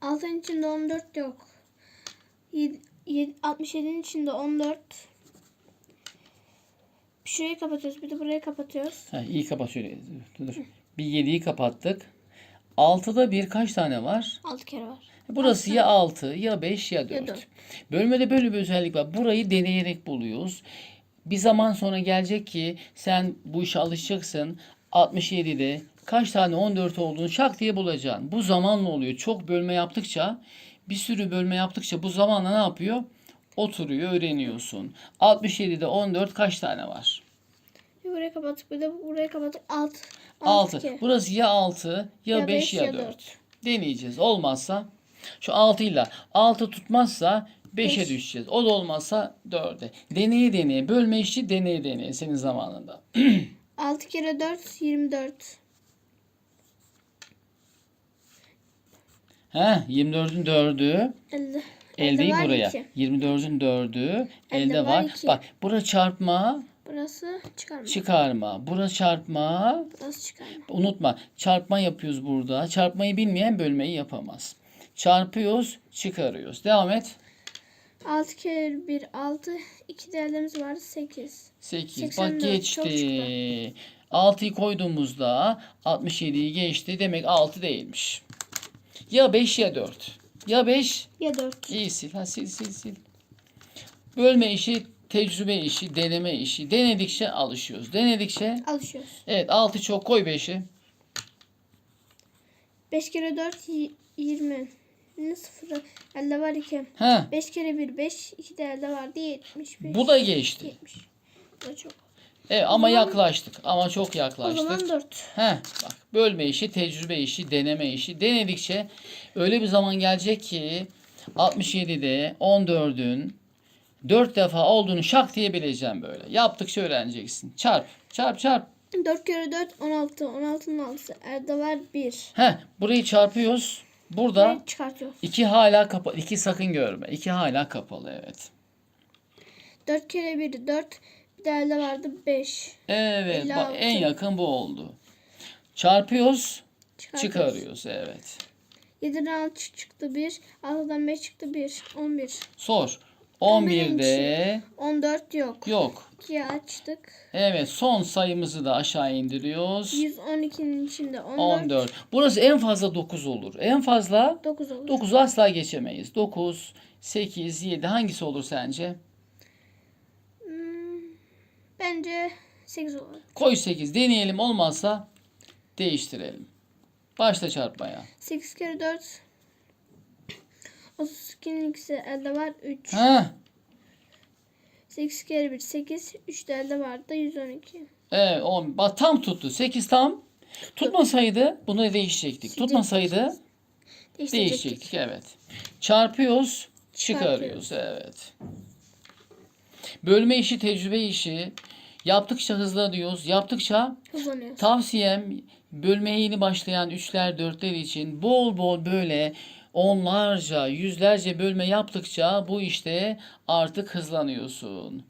6'nın içinde 14 yok. 67'nin içinde 14. Şurayı kapatıyoruz. Bir de burayı kapatıyoruz. Ha, iyi kapat şöyle. Dur, dur. Bir 7'yi kapattık. 6'da bir kaç tane var? 6 kere var. Burası ya 6 ya 5 ya 4. dört. Bölmede böyle bir özellik var. Burayı deneyerek buluyoruz. Bir zaman sonra gelecek ki sen bu işe alışacaksın. 67'de kaç tane 14 olduğunu şak diye bulacaksın. Bu zamanla oluyor. Çok bölme yaptıkça bir sürü bölme yaptıkça bu zamanla ne yapıyor? Oturuyor, öğreniyorsun. 67'de 14 kaç tane var? Bir burayı kapattık. Bir de burayı kapattık. 6. 6. Burası ya 6 ya, Ya 5 beş ya ya 4. dört. Deneyeceğiz. Olmazsa şu 6 ile 6 tutmazsa 5'e Beş. düşeceğiz. O da olmazsa 4'e. Deneye deneye. Bölme işi deneye deneye senin zamanında. 6 kere 4 24. He 24'ün 4'ü Elde. el değil var buraya. iki. 24'ün 4'ü elde var var. iki. Bak bura çarpma, Burası çıkarma. çıkarma. Bura çarpma. Burası çıkarma. Unutma çarpma yapıyoruz burada. Çarpmayı bilmeyen bölmeyi yapamaz. Çarpıyoruz, çıkarıyoruz. Devam et. 6 kere 1 6. 2 değerlerimiz vardı 8. 8. Bak 84, çok geçti. 6'yı koyduğumuzda 67'yi geçti. Demek 6 değilmiş. Ya 5 ya 4. Ya 5 Ya 4. iyi sil. Ha, sil sil sil. Bölme işi, tecrübe işi, deneme işi. Denedikçe alışıyoruz. Denedikçe Alışıyoruz. evet 6 çok koy 5'i. 5 kere 4 y- 20. Ne sıfırı? Elde var 2. Ha 5 kere 1 5. 2 de elde vardı 75. bu da geçti. 70. Bu da çok. Evet ama yaklaştık. Ama çok O yaklaştık. zaman 4. Heh, bak bölme işi, tecrübe işi, deneme işi. Denedikçe öyle bir zaman gelecek ki 67'de 14'ün 4 defa olduğunu şak diye bileceğim böyle. Yaptıkça öğreneceksin. Çarp, çarp, çarp. 4 kere 4 16. 16'nın 6'sı. Elde var 1. Heh, burayı çarpıyoruz. Burada Burayı çıkartıyoruz. 2 hala kapalı. 2 sakın görme. 2 hala kapalı evet. 4 kere 1 4. Bir de elde vardı 5. Evet, bak 56. en yakın bu oldu. Çarpıyoruz, Çıkartıyoruz. çıkarıyoruz evet. 7'den 6 çıktı 1. 6'dan 5 çıktı 1. 11. Sor. Benim 11'de 14 yok. yok. 2'ye açtık. Evet son sayımızı da aşağı indiriyoruz. 112'nin içinde 14. 14. Burası en fazla 9 olur. En fazla 9 olur. 9'u asla geçemeyiz. 9, 8, 7 hangisi olur sence? Hmm, bence 8 olur. Koy 8 deneyelim olmazsa değiştirelim. Başla çarpmaya. 8 kere 4 32'nin ikisi elde var 3. Ha, 8 kere 1 8. 3 de elde vardı 112. evet 10. Bak tam tuttu. 8 tam. Tutmasaydı bunu değişecektik. Tutmasaydı Değiştirecektik. değişecektik evet. Çarpıyoruz, çıkarıyoruz evet. Bölme işi, tecrübe işi. Yaptıkça hızlanıyoruz. Yaptıkça Hızlanıyoruz. Tavsiyem bölmeye yeni başlayan üçler dörtler için bol bol böyle onlarca yüzlerce bölme yaptıkça bu işte artık hızlanıyorsun.